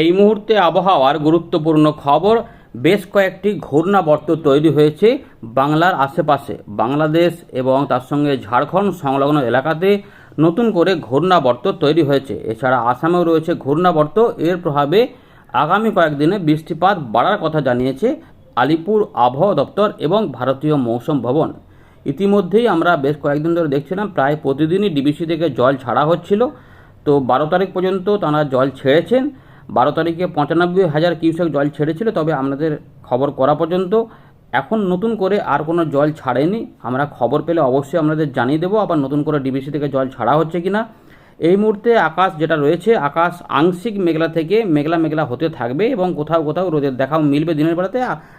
এই মুহূর্তে আবহাওয়ার গুরুত্বপূর্ণ খবর, বেশ কয়েকটি ঘূর্ণাবর্ত তৈরি হয়েছে বাংলার আশেপাশে। বাংলাদেশ এবং তার সঙ্গে ঝাড়খণ্ড সংলগ্ন এলাকাতে নতুন করে ঘূর্ণাবর্ত তৈরি হয়েছে। এছাড়া আসামেও রয়েছে ঘূর্ণাবর্ত। এর প্রভাবে আগামী কয়েকদিনে বৃষ্টিপাত বাড়ার কথা জানিয়েছে আলিপুর আবহাওয়া দপ্তর এবং ভারতীয় মৌসুম ভবন। ইতিমধ্যেই আমরা বেশ কয়েকদিন ধরে দেখছিলাম, প্রায় প্রতিদিনই ডিবিসি থেকে জল ছাড়া হচ্ছিল। তো বারো তারিখ পর্যন্ত তারা জল ছেড়েছেন। বারো তারিখে পঁচানব্বই হাজার কিউসেক জল ছেড়েছিল, তবে আমাদের খবর করা পর্যন্ত এখন নতুন করে আর কোনো জল ছাড়েনি। আমরা খবর পেলে অবশ্যই আপনাদের জানিয়ে দেবো, আবার নতুন করে ডিবিসি থেকে জল ছাড়া হচ্ছে কি না এই মুহূর্তে আকাশ যেটা রয়েছে, আকাশ আংশিক মেঘলা থেকে মেঘলা মেঘলা হতে থাকবে এবং কোথাও কোথাও রোদের দেখাও মিলবে দিনের বেলাতে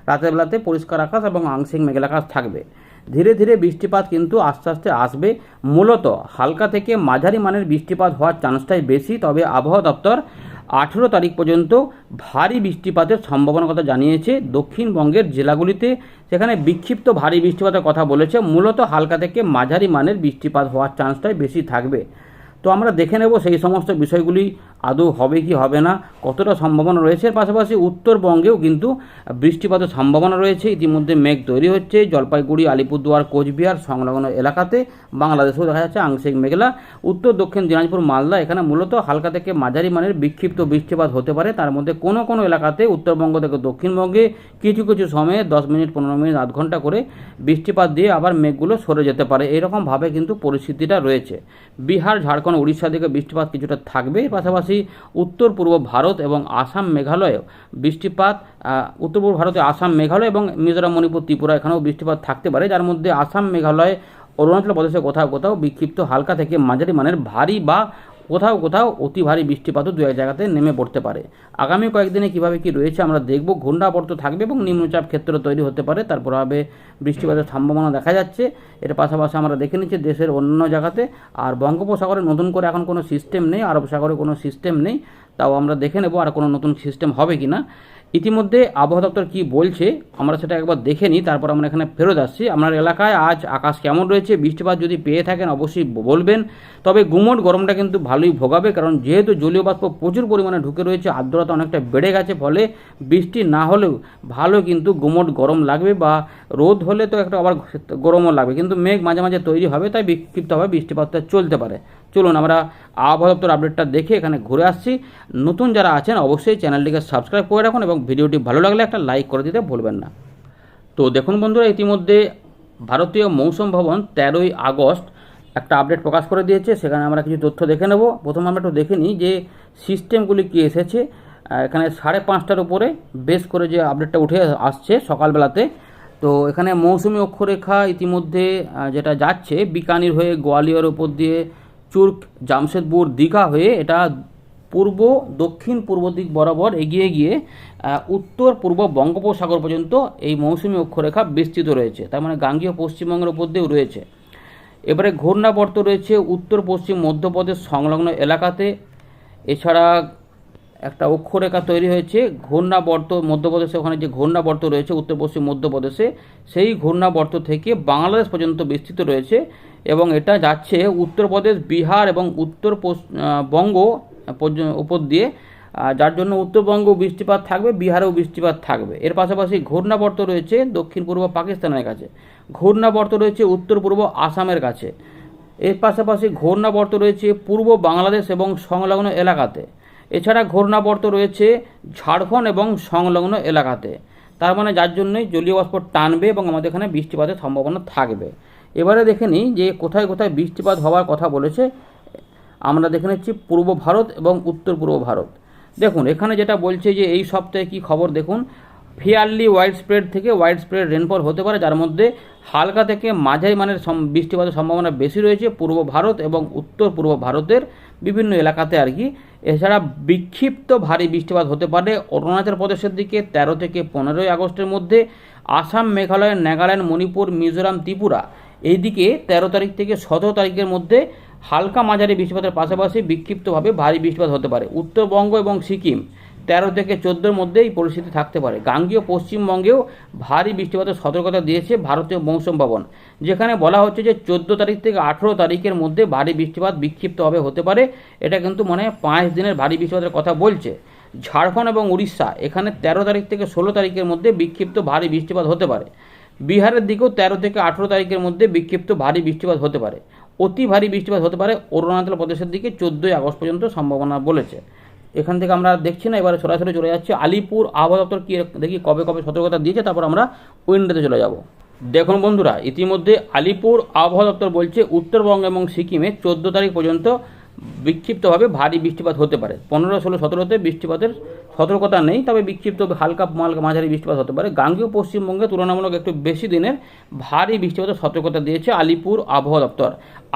রাতের বেলাতে পরিষ্কার আকাশ এবং আংশিক মেঘলা আকাশ থাকবে। ধীরে ধীরে বৃষ্টিপাত কিন্তু আস্তে আস্তে আসবে। মূলত হালকা থেকে মাঝারি মানের বৃষ্টিপাত হওয়ার চান্সটাই বেশি, তবে আবহাওয়া দপ্তর আঠেরো তারিখ পর্যন্ত ভারী বৃষ্টিপাতের সম্ভাবনার কথা জানিয়েছে দক্ষিণবঙ্গের জেলাগুলিতে। সেখানে বিক্ষিপ্ত ভারী বৃষ্টিপাতের কথা বলেছে, মূলত হালকা থেকে মাঝারি মানের বৃষ্টিপাত হওয়ার চান্সটাই বেশি থাকবে। তো আমরা দেখে নেব সেই সমস্ত বিষয়গুলি আদৌ হবে কি হবে না, কতটা সম্ভাবনা রয়েছে পাশাপাশি উত্তরবঙ্গেও কিন্তু বৃষ্টিপাতের সম্ভাবনা রয়েছে। ইতিমধ্যে মেঘ তৈরি হচ্ছে, জলপাইগুড়ি, আলিপুরদুয়ার, কোচবিহার সংলগ্ন এলাকাতে, বাংলাদেশেও দেখা যাচ্ছে আংশিক মেঘলা। উত্তর দক্ষিণ দিনাজপুর, মালদা, এখানে মূলত হালকা থেকে মাঝারি মানের বিক্ষিপ্ত বৃষ্টিপাত হতে পারে। তার মধ্যে কোনো কোনো এলাকাতে, উত্তরবঙ্গ থেকে দক্ষিণবঙ্গে কিছু কিছু সময়ে দশ মিনিট, পনেরো মিনিট, আধ ঘণ্টা করে বৃষ্টিপাত দিয়ে আবার মেঘগুলো সরে যেতে পারে। এরকমভাবে কিন্তু পরিস্থিতিটা রয়েছে। বিহার, ঝাড়খণ্ড, উড়িষ্যা দিকে বৃষ্টিপাত কিছুটা থাকবে। এর পাশাপাশি উত্তর পূর্ব ভারত এবং আসাম মেঘালয়েও বৃষ্টিপাত উত্তর পূর্ব ভারতে আসাম মেঘালয় এবং মিজোরাম, মণিপুর, ত্রিপুরা এখানেও বৃষ্টিপাত থাকতে পারে। যার মধ্যে আসাম, মেঘালয়, অরুণাচল প্রদেশে কোথাও কোথাও বিক্ষিপ্ত হালকা থেকে মাঝারি মানের ভারী বা কোথাও কোথাও অতি ভারী বৃষ্টিপাতও দু এক জায়গাতে নেমে পড়তে পারে। আগামী কয়েকদিনে কীভাবে কি রয়েছে আমরা দেখব। ঘূর্ণাবর্ত থাকবে এবং নিম্নচাপ ক্ষেত্র তৈরি হতে পারে। তার প্রভাবে বৃষ্টিপাতের সম্ভাবনা দেখা যাচ্ছে। এর পাশাপাশি আমরা দেখে নিচ্ছি দেশের অন্য জায়গাতে। আর বঙ্গোপসাগরে নতুন করে এখন কোনো সিস্টেম নেই, আরব সাগরে কোনো সিস্টেম নেই। তাও আমরা দেখে নেব আর কোনো নতুন সিস্টেম হবে কি না ইতিমধ্যে আবহাওয়া দপ্তর কী বলছে, আমরা সেটা একবার দেখে নিই, তারপর আমরা এখানে ফেরত আসছি। আপনার এলাকায় আজ আকাশ কেমন রয়েছে? বৃষ্টিপাত যদি পেয়ে থাকেন অবশ্যই বলবেন। তবে গুমট গরমটা কিন্তু ভালোই ভোগাবে, কারণ যেহেতু জলীয় বাষ্প প্রচুর পরিমাণে ঢুকে রয়েছে, আর্দ্রতা অনেকটা বেড়ে গেছে, ফলে বৃষ্টি না হলেও ভালো কিন্তু গুমট গরম লাগবে বা রোদ হলে তো একটা আবার গরমও লাগবে। কিন্তু মেঘ মাঝে মাঝে তৈরি হবে, তাই বিক্ষিপ্তভাবে বৃষ্টিপাতটা চলতে পারে। চলুন আমরা আবহাওয়া দপ্তর আপডেটটা দেখে এখানে ঘুরে আসছি। নতুন যারা আছেন, অবশ্যই চ্যানেলটিকে সাবস্ক্রাইব করে রাখুন এবং ভিডিওটি ভালো লাগলে একটা লাইক করে দিতে ভুলবেন না। তো দেখুন বন্ধুরা, ইতিমধ্যে ভারতীয় মৌসুম ভবন তেরোই আগস্ট একটা আপডেট প্রকাশ করে দিয়েছে। সেখানে আমরা কিছু তথ্য দেখে নেব। প্রথম আমরা একটু দেখে নিই যে সিস্টেমগুলি কী এসেছে। এখানে সাড়ে পাঁচটার উপরে বেশ করে যে আপডেটটা উঠে আসছে সকালবেলাতে। তো এখানে মৌসুমি অক্ষরেখা ইতিমধ্যে যেটা যাচ্ছে, বিকানির হয়ে গোয়ালিয়র উপর দিয়ে চুর্ক জামশেদপুর দীঘা হয়ে এটা পূর্ব, দক্ষিণ পূর্ব দিক বরাবর এগিয়ে গিয়ে উত্তর পূর্ব বঙ্গোপসাগর পর্যন্ত এই মৌসুমী অক্ষরেখা বিস্তৃত রয়েছে। তার মানে গাঙ্গীয় পশ্চিমবঙ্গের উপর দিয়েও রয়েছে। এবারে ঘূর্ণাবর্ত রয়েছে উত্তর পশ্চিম মধ্যপ্রদেশ সংলগ্ন এলাকাতে। এছাড়া একটা অক্ষরেখা তৈরি হয়েছে, ঘূর্ণাবর্ত মধ্যপ্রদেশে, ওখানে যে ঘূর্ণাবর্ত রয়েছে, উত্তর পশ্চিম মধ্যপ্রদেশে, সেই ঘূর্ণাবর্ত থেকে বাংলাদেশ পর্যন্ত বিস্তৃত রয়েছে এবং এটা যাচ্ছে উত্তরপ্রদেশ বিহার এবং উত্তর বঙ্গ উপর দিয়ে যার জন্য উত্তরবঙ্গ বৃষ্টিপাত থাকবে, বিহারেও বৃষ্টিপাত থাকবে। এর পাশাপাশি ঘূর্ণাবর্ত রয়েছে দক্ষিণ পূর্ব পাকিস্তানের কাছে, ঘূর্ণাবর্ত রয়েছে উত্তর পূর্ব আসামের কাছে। এর পাশাপাশি ঘূর্ণাবর্ত রয়েছে পূর্ব বাংলাদেশ এবং সংলগ্ন এলাকাতে। এছাড়া ঘূর্ণাবর্ত রয়েছে ঝাড়খণ্ড এবং সংলগ্ন এলাকাতে। তার মানে যার জন্যই জলীয় বাষ্প টানবে এবং আমাদের এখানে বৃষ্টিপাতের সম্ভাবনা থাকবে। এবারে দেখে নিই যে কোথায় কোথায় বৃষ্টিপাত হওয়ার কথা বলেছে, আমরা দেখে নিচ্ছি পূর্ব ভারত এবং উত্তর পূর্ব ভারত। দেখুন, এখানে যেটা বলছে যে এই সপ্তাহে কি খবর দেখুন, ফেয়ারলি ওয়াইড স্প্রেড থেকে ওয়াইড স্প্রেড রেনফল হতে পারে, যার মধ্যে হালকা থেকে মাঝারি মানের বৃষ্টিপাতের সম্ভাবনা বেশি রয়েছে পূর্ব ভারত এবং উত্তর পূর্ব ভারতের বিভিন্ন এলাকাতে আর কি। এছাড়া বিক্ষিপ্ত ভারী বৃষ্টিপাত হতে পারে অরুণাচল প্রদেশের দিকে তেরো থেকে পনেরোই আগস্টের মধ্যে, আসাম, মেঘালয়, নাগাল্যান্ড, মণিপুর, মিজোরাম, ত্রিপুরা। এইদিকে তেরো তারিখ থেকে সতেরো তারিখের মধ্যে হালকা মাঝারি বৃষ্টিপাতের পাশাপাশি বিক্ষিপ্তভাবে ভারী বৃষ্টিপাত হতে পারে। উত্তরবঙ্গ এবং সিকিম তেরো থেকে চোদ্দোর মধ্যে এই পরিস্থিতি থাকতে পারে। গাঙ্গীয় পশ্চিমবঙ্গেও ভারী বৃষ্টিপাতের সতর্কতা দিয়েছে ভারতীয় মৌসুম ভবন, যেখানে বলা হচ্ছে যে চোদ্দ তারিখ থেকে আঠেরো তারিখের মধ্যে ভারী বৃষ্টিপাত বিক্ষিপ্তভাবে হতে পারে। এটা কিন্তু মানে পাঁচ দিনের ভারী বৃষ্টিপাতের কথা বলছে। ঝাড়খণ্ড এবং উড়িষ্যা, এখানে তেরো তারিখ থেকে ষোলো তারিখের মধ্যে বিক্ষিপ্ত ভারী বৃষ্টিপাত হতে পারে। বিহারের দিকেও তেরো থেকে আঠেরো তারিখের মধ্যে বিক্ষিপ্ত ভারী বৃষ্টিপাত হতে পারে। অতি ভারী বৃষ্টিপাত হতে পারে অরুণাচল প্রদেশের দিকে চোদ্দোই আগস্ট পর্যন্ত সম্ভাবনা বলেছে। এখান থেকে আমরা দেখছি না, এবারে সরাসরি চলে যাচ্ছি। আলিপুর আবহাওয়া দপ্তর কি দেখি কবে কবে সতর্কতা দিয়েছে, তারপর আমরা উইন্ডোতে চলে যাব। দেখুন বন্ধুরা, ইতিমধ্যে আলিপুর আবহাওয়া দপ্তর বলছে, উত্তরবঙ্গ এবং সিকিমে চোদ্দ তারিখ পর্যন্ত বিক্ষিপ্তভাবে ভারী বৃষ্টিপাত হতে পারে। পনেরো, ষোলো, সতেরোতে বৃষ্টিপাতের সতর্কতা নেই, তবে বিক্ষিপ্ত হালকা মালকা মাঝারি বৃষ্টিপাত হতে পারে। গাঙ্গীয় পশ্চিমবঙ্গে তুলনামূলক একটু বেশি দিনের ভারী বৃষ্টিপাতের সতর্কতা দিয়েছে আলিপুর আবহাওয়া দপ্তর।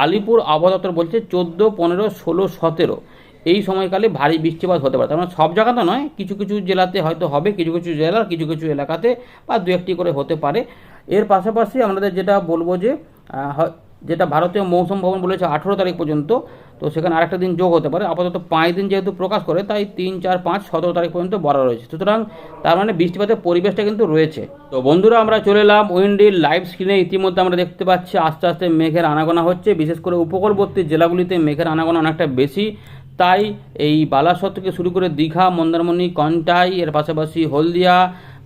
আলিপুর আবহাওয়া দপ্তর বলছে, চোদ্দ, পনেরো, ষোলো, সতেরো এই সময়কালে ভারী বৃষ্টিপাত হতে পারে। তার মানে সব জায়গাতে নয়, কিছু কিছু জেলাতে হয়তো হবে, কিছু কিছু জেলার কিছু কিছু এলাকাতে বা দু একটি করে হতে পারে। এর পাশাপাশি আমাদের যেটা বলব যে যেটা ভারতীয় মৌসুম ভবন বলেছে আঠেরো তারিখ পর্যন্ত, তো সেখানে আরেকটা দিন যোগ হতে পারে। আপাতত পাঁচ দিন যেহেতু প্রকাশ করে, তাই তিন, চার, পাঁচ, সতেরো তারিখ পর্যন্ত বলা রয়েছে। সুতরাং তার মানে বৃষ্টিপাতের পরিবেশটা কিন্তু রয়েছে। তো বন্ধুরা, আমরা চলে এলাম উইন্ডির লাইভ স্ক্রিনে। ইতিমধ্যে আমরা দেখতে পাচ্ছি আস্তে আস্তে মেঘের আনাগোনা হচ্ছে। বিশেষ করে উপকূলবর্তী জেলাগুলিতে মেঘের আনাগোনা অনেকটা বেশি। তাই এই বালাসর থেকে শুরু করে দীঘা, মন্দারমণি, কন্টাই, এর পাশাপাশি হলদিয়া,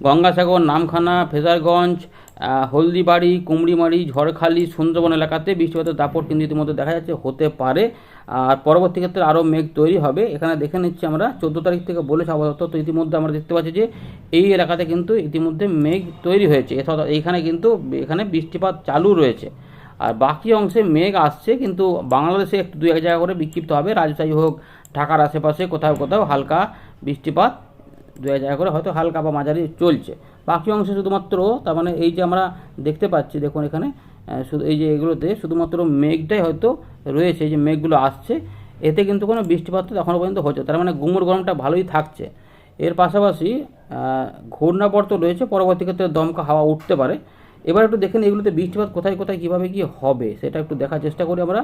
গঙ্গাসাগর, নামখানা, ফেজারগঞ্জ হলদিবাড়ি, কুমড়িমারি, ঝড়খালি, সুন্দরবন এলাকাতে বৃষ্টিপাতের দাপট কিন্তু ইতিমধ্যে দেখা যাচ্ছে হতে পারে। আর পরবর্তী ক্ষেত্রে আরও মেঘ তৈরি হবে। এখানে দেখে নিচ্ছি আমরা, চোদ্দ তারিখ থেকে বলেছে আপাতত, তো ইতিমধ্যে আমরা দেখতে পাচ্ছি যে এই এলাকাতে কিন্তু ইতিমধ্যে মেঘ তৈরি হয়েছে। এইখানে কিন্তু, এখানে বৃষ্টিপাত চালু রয়েছে। আর বাকি অংশে মেঘ আসছে, কিন্তু বাংলাদেশে একটু দু এক জায়গা করে বিক্ষিপ্ত হবে। রাজশাহী হোক, ঢাকার আশেপাশে কোথাও কোথাও হালকা বৃষ্টিপাত দু এক জায়গা করে হয়তো হালকা বা মাঝারি চলছে। বাকি অংশে শুধুমাত্র, তার মানে এই যে আমরা দেখতে পাচ্ছি, দেখুন এখানে শুধু এই যে এগুলোতে শুধুমাত্র মেঘটাই হয়তো রয়েছে, এই যে মেঘগুলো আসছে, এতে কিন্তু কোনো বৃষ্টিপাত এখনও পর্যন্ত হচ্ছে তার মানে গুমুর গরমটা ভালোই থাকছে। এর পাশাপাশি ঘূর্ণাবর্ত রয়েছে, পরবর্তী ক্ষেত্রে দমকা হাওয়া উঠতে পারে। এবার একটু দেখেন এগুলোতে বৃষ্টিপাত কোথায় কোথায় কীভাবে কী হবে, সেটা একটু দেখার চেষ্টা করি আমরা।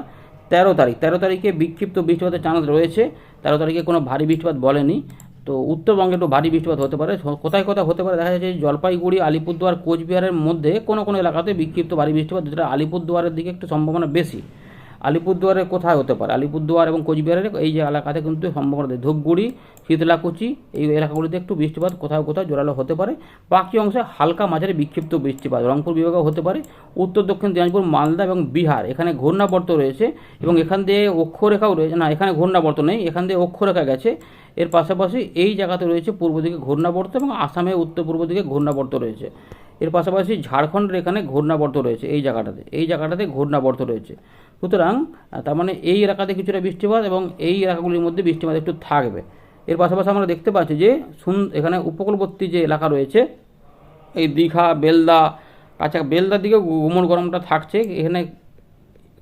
তেরো তারিখ, তেরো তারিখে বিক্ষিপ্ত বৃষ্টিপাতের চান্স রয়েছে। তেরো তারিখে কোনো ভারী বৃষ্টিপাত বলেনি। তো উত্তরবঙ্গে একটু ভারী বৃষ্টিপাত হতে পারে। কোথায় কোথায় হতে পারে দেখা যাচ্ছে জলপাইগুড়ি, আলিপুরদুয়ার, কোচবিহারের মধ্যে কোনো কোনো এলাকাতে বিক্ষিপ্ত ভারী বৃষ্টিপাত যেটা আলিপুরদুয়ারের দিকে একটু সম্ভাবনা বেশি। আলিপুরদুয়ারে কোথায় হতে পারে? আলিপুরদুয়ার এবং কোচবিহারের এই যে এলাকাতে কিন্তু সম্ভাবনা ধূপগুড়ি, শীতলাকুচি, এই এলাকাগুলিতে একটু বৃষ্টিপাত কোথাও কোথাও জোরালো হতে পারে। বাকি অংশে হালকা মাঝারি বিক্ষিপ্ত বৃষ্টিপাত। রংপুর বিভাগেও হতে পারে। উত্তর, দক্ষিণ দিনাজপুর, মালদা এবং বিহার। এখানে ঘূর্ণাবর্ত রয়েছে এবং এখান দিয়ে অক্ষরেখাও রয়েছে। না, এখানে ঘূর্ণাবর্ত নেই, এখান দিয়ে অক্ষরেখা গেছে। এর পাশাপাশি এই জায়গাতে রয়েছে পূর্ব দিকে ঘূর্ণাবর্ত এবং আসামে উত্তর পূর্ব দিকে ঘূর্ণাবর্ত রয়েছে। এর পাশাপাশি ঝাড়খণ্ডের এখানে ঘূর্ণাবর্ত রয়েছে, এই জায়গাটাতে এই জায়গাটাতে ঘূর্ণাবর্ত রয়েছে। সুতরাং তার মানে এই এলাকাতে কিছুটা বৃষ্টিপাত এবং এই এলাকাগুলির মধ্যে বৃষ্টিপাত একটু থাকবে। এর পাশাপাশি আমরা দেখতে পাচ্ছি যে সুন, এখানে উপকূলবর্তী যে এলাকা রয়েছে, এই দীঘা, বেলদা কাছা বেলদার দিকে গুমর গরমটা থাকছে, এখানে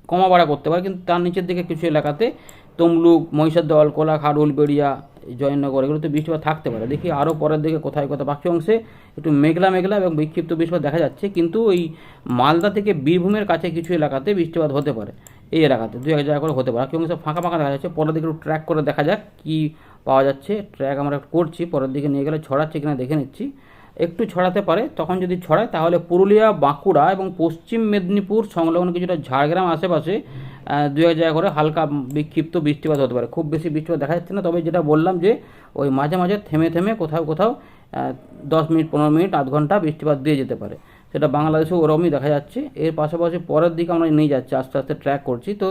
কমা বাড়া করতে পারে, কিন্তু তার নিচের দিকে কিছু এলাকাতে তমলুক মহিষাদল কোলাঘাট উলবেড়িয়া জয়নগর, এগুলো তো বৃষ্টিপাত থাকতে পারে। দেখি আরও পরের দিকে কোথায় কোথায় বাকি অংশে একটু মেঘলা মেঘলা এবং বিক্ষিপ্ত বৃষ্টিপাত দেখা যাচ্ছে। কিন্তু ওই মালদা থেকে বীরভূমের কাছে কিছু এলাকাতে বৃষ্টিপাত হতে পারে। এই এলাকাতে দু এক জায়গা করে হতে পারে। বাকি অংশে ফাঁকা ফাঁকা দেখা যাচ্ছে। পরের দিকে একটু ট্র্যাক করে দেখা যাক কী পাওয়া যাচ্ছে। ট্র্যাক আমরা করছি। পরের দিকে নিয়ে গেলে ছড়াচ্ছে কিনা দেখে নিচ্ছি। একটু ছড়াতে পারে, তখন যদি ছড়ায় তাহলে পুরুলিয়া, বাঁকুড়া এবং পশ্চিম মেদিনীপুর সংলগ্ন কিছুটা ঝাড়গ্রাম আশেপাশে দু এক জায়গা করে হালকা বিক্ষিপ্ত বৃষ্টিপাত হতে পারে। খুব বেশি বৃষ্টিপাত দেখা যাচ্ছে না, তবে যেটা বললাম যে ওই মাঝে মাঝে থেমে থেমে কোথাও কোথাও দশ মিনিট, পনেরো মিনিট, আধ ঘণ্টা বৃষ্টিপাত দিয়ে যেতে পারে। সেটা বাংলাদেশেও ওরকমই দেখা যাচ্ছে। এর পাশাপাশি পরের দিকে আমরা নিয়ে যাচ্ছি, আস্তে আস্তে ট্র্যাক করছি। তো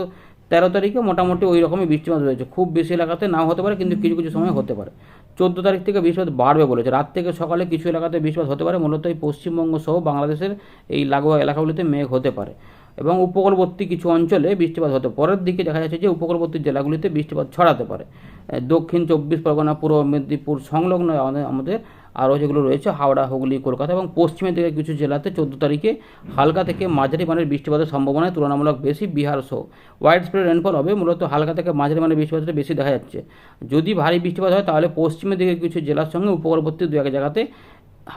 তেরো তারিখে মোটামুটি ওই রকমই বৃষ্টিপাত রয়েছে। খুব বেশি এলাকাতে নাও হতে পারে, কিন্তু কিছু কিছু সময় হতে পারে। চোদ্দ তারিখ থেকে বৃষ্টিপাত বাড়বে বলেছে। রাত থেকে সকালে কিছু এলাকাতে বৃষ্টিপাত হতে পারে, মূলত এই পশ্চিমবঙ্গ সহ বাংলাদেশের এই লাগোয়া এলাকাগুলিতে মেঘ হতে পারে। এবং উপকূলবর্তী কিছু অঞ্চলে বৃষ্টিপাত হতে পরের দিকে দেখা যাচ্ছে যে উপকূলবর্তী জেলাগুলিতে বৃষ্টিপাত ছড়াতে পারে। দক্ষিণ চব্বিশ পরগনা, পূর্ব মেদিনীপুর সংলগ্ন আমাদের আরও যেগুলো রয়েছে, হাওড়া, হুগলি, কলকাতা এবং পশ্চিমের দিকে কিছু জেলাতে চোদ্দ তারিখে হালকা থেকে মাঝারি মানের বৃষ্টিপাতের সম্ভাবনায় তুলনামূলক বেশি বিহার সহ। ওয়াইড স্প্রেড রেনফল হবে, মূলত হালকা থেকে মাঝারি মানের বৃষ্টিপাতটা বেশি দেখা যাচ্ছে। যদি ভারী বৃষ্টিপাত হয়, তাহলে পশ্চিমের দিকে কিছু জেলার সঙ্গে উপকূলবর্তী দু এক জায়গাতে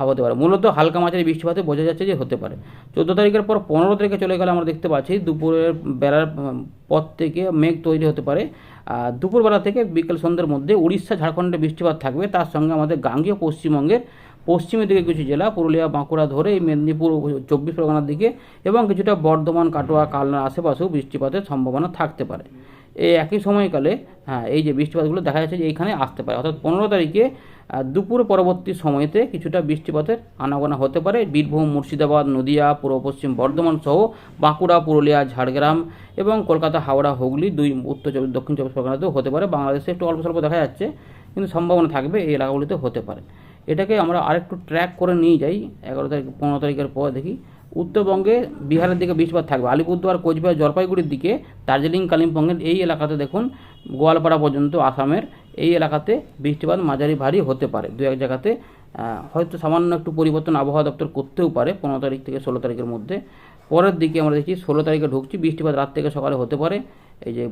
হতে পারে। মূলত হালকা মাঝারি বৃষ্টিপাতে বোঝা যাচ্ছে যে হতে পারে। চোদ্দ তারিখের পর পনেরো তারিখে চলে গেলে আমরা দেখতে পাচ্ছি, দুপুরের বেলার পর থেকে মেঘ তৈরি হতে পারে। দুপুরবেলা থেকে বিকেল সন্ধ্যের মধ্যে উড়িষ্যা, ঝাড়খণ্ডে বৃষ্টিপাত থাকবে। তার সঙ্গে আমাদের গাঙ্গীয় পশ্চিমবঙ্গের পশ্চিমের দিকে কিছু জেলা, পুরুলিয়া, বাঁকুড়া ধরে এই মেদিনীপুর, চব্বিশ পরগনার দিকে এবং কিছুটা বর্ধমান, কাটোয়া, কালনার আশেপাশেও বৃষ্টিপাতের সম্ভাবনা থাকতে পারে। এই একই সময়কালে হ্যাঁ এই যে বৃষ্টিপাতগুলো দেখা যাচ্ছে যে এইখানে আসতে পারে। অর্থাৎ পনেরো তারিখে দুপুর পরবর্তী সময়তে কিছুটা বৃষ্টিপাতের আনাগোনা হতে পারে। বীরভূম, মুর্শিদাবাদ, নদিয়া, পূর্ব পশ্চিম বর্ধমান সহ বাঁকুড়া, পুরুলিয়া, ঝাড়গ্রাম এবং কলকাতা, হাওড়া, হুগলি দুই উত্তর চব্বিশ, দক্ষিণ চব্বিশ পরগনাতেও হতে পারে। বাংলাদেশে একটু অল্প স্বল্প দেখা যাচ্ছে, কিন্তু সম্ভাবনা থাকবে এই এলাকাগুলিতে হতে পারে। এটাকে আমরা আরেকটু ট্র্যাক করে নিয়ে যাই। এগারো তারিখ, পনেরো তারিখের পর দেখি। উত্তরবঙ্গে বিহারের দিকে বৃষ্টিপাত থাকবে। আলিপুরদুয়ার, কোচবিহার, জলপাইগুড়ির দিকে, দার্জিলিং, কালিম্পংয়ের এই এলাকাতে দেখুন, গোয়ালপাড়া পর্যন্ত আসামের এই এলাকাতে বৃষ্টিপাত মাঝারি ভারী হতে পারে। দু এক জায়গাতে হয়তো সামান্য একটু পরিবর্তন আবহাওয়া দপ্তর করতেও পারে পনেরো তারিখ থেকে ষোলো তারিখের মধ্যে। পরের দিকে আমরা দেখছি ষোলো তারিখে ঢুকছি, বৃষ্টিপাত রাত থেকে সকালে হতে পারে। এই যে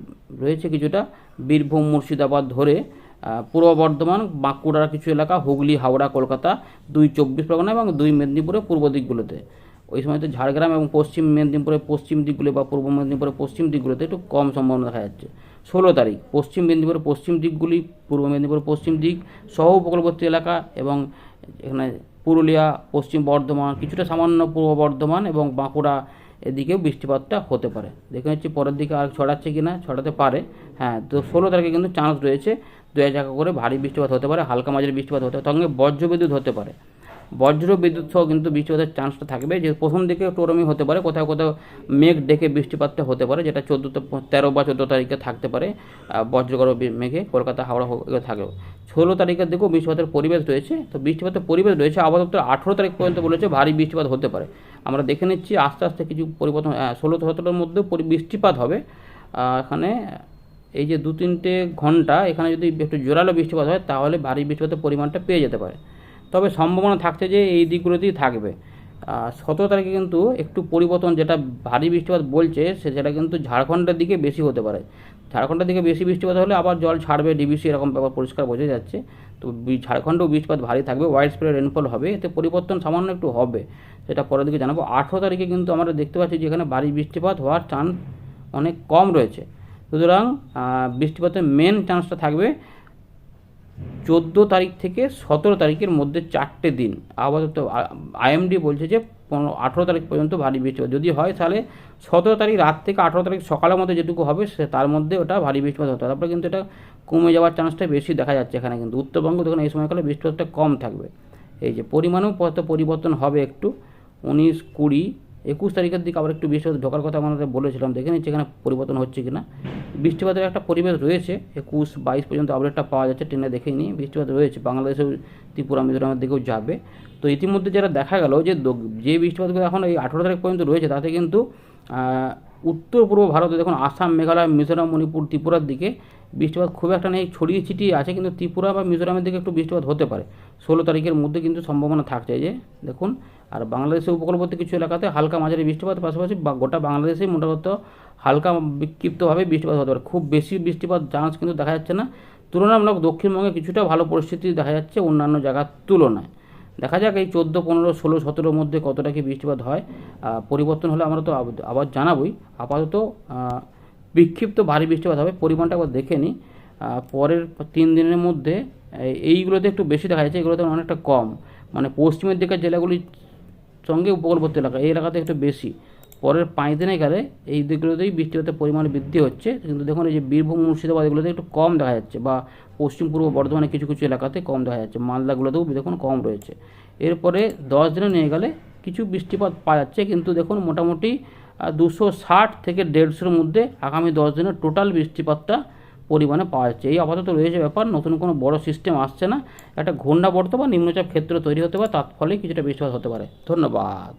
রয়েছে কিছুটা, বীরভূম, মুর্শিদাবাদ ধরে পূর্ব বর্ধমান, বাঁকুড়ার কিছু এলাকা, হুগলি, হাওড়া, কলকাতা, দুই চব্বিশ পরগনা এবং দুই মেদিনীপুরের পূর্ব দিকগুলোতে। ওই সময় তো ঝাড়গ্রাম এবং পশ্চিম মেদিনীপুরের পশ্চিম দিকগুলো বা পূর্ব মেদিনীপুরের পশ্চিম দিকগুলোতে একটু কম সম্ভাবনা দেখা যাচ্ছে। ষোলো তারিখ, পশ্চিম মেদিনীপুরের পশ্চিম দিকগুলি, পূর্ব মেদিনীপুরের পশ্চিম দিক, সহ উপকূলবর্তী এলাকা এবং এখানে পুরুলিয়া, পশ্চিম বর্ধমান, কিছুটা সামান্য পূর্ব বর্ধমান এবং বাঁকুড়া এদিকেও বৃষ্টিপাতটা হতে পারে। দেখে নিচ্ছি পরের দিকে আর ছড়াচ্ছে কি না, ছড়াতে পারে। হ্যাঁ তো ষোলো তারিখে কিন্তু চান্স রয়েছে, দু এক জায়গা করে ভারী বৃষ্টিপাত হতে পারে, হালকা মাঝারি বৃষ্টিপাত হতে পারে, সঙ্গে বজ্রবিদ্যুৎ হতে পারে। বজ্র বিদ্যুৎ সহ কিন্তু বৃষ্টিপাতের চান্সটা থাকবে। যে প্রথম দিকে একটু ওরমই হতে পারে, কোথাও কোথাও মেঘ ডেকে বৃষ্টিপাতটা হতে পারে, যেটা চোদ্দ তেরো বা চোদ্দ তারিখে থাকতে পারে বজ্রগড় মেঘে কলকাতা, হাওড়া থাকেও ষোলো তারিখের দিকেও বৃষ্টিপাতের পরিবেশ রয়েছে। তো বৃষ্টিপাতের পরিবেশ রয়েছে দপ্তর আঠেরো তারিখ পর্যন্ত বলেছে ভারী বৃষ্টিপাত হতে পারে। আমরা দেখে নিচ্ছি আস্তে আস্তে কিছু পরিবর্তন ষোলো সতেরোর মধ্যেও পরি- বৃষ্টিপাত হবে। এখানে এই যে দু তিনটে ঘণ্টা, এখানে যদি একটু জোরালো বৃষ্টিপাত হয়, তাহলে ভারী বৃষ্টিপাতের পরিমাণটা পেয়ে যেতে পারে। তবে সম্ভাবনা থাকছে যে এই দিকগুলোতেই থাকবে। সতেরো তারিখে কিন্তু একটু পরিবর্তন যেটা ভারী বৃষ্টিপাত বলছে সেটা কিন্তু ঝাড়খণ্ডের দিকে বেশি হতে পারে। ঝাড়খণ্ডের দিকে বেশি বৃষ্টিপাত হলে আবার জল ছাড়বে ডিবিসি এরকম ব্যাপার পরিষ্কার বোঝা যাচ্ছে। তো ঝাড়খণ্ডেও বৃষ্টিপাত ভারী থাকবে ওয়াইড স্প্রেড রেনফল হবে। এতে পরিবর্তন সামান্য একটু হবে। সেটা পরের দিকে জানাব। আঠেরো তারিখে কিন্তু আমরা দেখতে পাচ্ছি যে এখানে ভারী বৃষ্টিপাত হওয়ার চান্স অনেক কম রয়েছে। সুতরাং বৃষ্টিপাতের মেন চান্সটা থাকবে চোদ্দ তারিখ থেকে সতেরো তারিখের মধ্যে চারটে দিন। আপাতত আইএমডি বলছে যে পনেরো, আঠেরো তারিখ পর্যন্ত ভারী বৃষ্টিপাত যদি হয় তাহলে সতেরো তারিখ রাত থেকে আঠেরো তারিখ সকালের মধ্যে যেটুকু হবে, সে তার মধ্যে ওটা ভারী বৃষ্টিপাত হতে তারপরে কিন্তু এটা কমে যাওয়ার চান্সটা বেশি দেখা যাচ্ছে এখানে কিন্তু। উত্তরবঙ্গ দেখুন, এই সময়কালে বৃষ্টিপাতটা কম থাকবে। এই যে, পরিমাণেও পরিবর্তন হবে একটু। উনিশ কুড়ি একুশ তারিখের দিকে আবার একটু বৃষ্টিপাত ঢোকার কথা আমাদের বলেছিলাম। দেখে নিচ্ছি এখানে পরিবর্তন হচ্ছে কিনা। বৃষ্টিপাতের একটা পরিবেশ রয়েছে। একুশ, বাইশ পর্যন্ত আপডেটটা পাওয়া যাচ্ছে, ট্রেনে দেখে নিই। বৃষ্টিপাত রয়েছে। বাংলাদেশেও ত্রিপুরা, মিজোরামের দিকেও যাবে। তো ইতিমধ্যে যারা দেখা গেল যে যে বৃষ্টিপাতগুলো এখন এই আঠেরো তারিখ পর্যন্ত রয়েছে, তাতে কিন্তু উত্তর পূর্ব ভারতে দেখুন, আসাম, মেঘালয়, মিজোরাম, মণিপুর, ত্রিপুরার দিকে বৃষ্টিপাত খুব একটা নেই, ছড়িয়ে ছিটিয়ে আছে, কিন্তু ত্রিপুরা বা মিজোরামের দিকে একটু বৃষ্টিপাত হতে পারে। ষোলো তারিখের মধ্যে কিন্তু সম্ভাবনা থাকছে যে, দেখুন, আর বাংলাদেশের উপকূলবর্তী কিছু এলাকাতে হালকা মাঝারি বৃষ্টিপাত, পাশাপাশি গোটা বাংলাদেশেই মোটামুটি হালকা বিক্ষিপ্তভাবে বৃষ্টিপাত হতে পারে। খুব বেশি বৃষ্টিপাত চান্স কিন্তু দেখা যাচ্ছে না। তুলনামূলক দক্ষিণবঙ্গে কিছুটা ভালো পরিস্থিতি দেখা যাচ্ছে অন্যান্য জায়গার তুলনায়। দেখা যাক এই চোদ্দ, পনেরো, ষোলো, সতেরোর মধ্যে কতটা কি বৃষ্টিপাত হয়। পরিবর্তন হলে আমরা তো আব- আবার জানাবই। আপাতত বিক্ষিপ্ত ভারী বৃষ্টিপাত হবে, পরিমাণটা একবার দেখে নিই পরের তিন দিনের মধ্যে এইগুলোতে একটু বেশি দেখা যাচ্ছে, এগুলোতে অনেকটা কম। মানে পশ্চিমের দিকের জেলাগুলির সঙ্গে উপকূলবর্তী এলাকা, এই এলাকাতে একটু বেশি। পরের পাঁচ দিনে গেলে এই দিকগুলোতেই বৃষ্টিপাতের পরিমাণ বৃদ্ধি হচ্ছে। কিন্তু দেখুন, এই যে বীরভূম, মুর্শিদাবাদ, এগুলোতে একটু কম দেখা যাচ্ছে বা পশ্চিম, পূর্ব বর্ধমানে কিছু কিছু এলাকাতে কম দেখা যাচ্ছে। মালদাগুলোতেও দেখুন কম রয়েছে। এরপরে দশ দিনে নিয়ে গেলে কিছু বৃষ্টিপাত পাওয়া যাচ্ছে, কিন্তু দেখুন মোটামুটি দুশো ষাট থেকে দেড়শোর মধ্যে আগামী দশ দিনের টোটাল বৃষ্টিপাতটা পরিমাণে পাওয়া যাচ্ছে। এই আপাতত রয়েছে ব্যাপার, নতুন কোনো বড় সিস্টেম আসছে না। একটা ঘূর্ণাবর্ত বা নিম্নচাপ ক্ষেত্র তৈরি হতে পারে, তার ফলে কিছুটা বৃষ্টিপাত হতে পারে। ধন্যবাদ।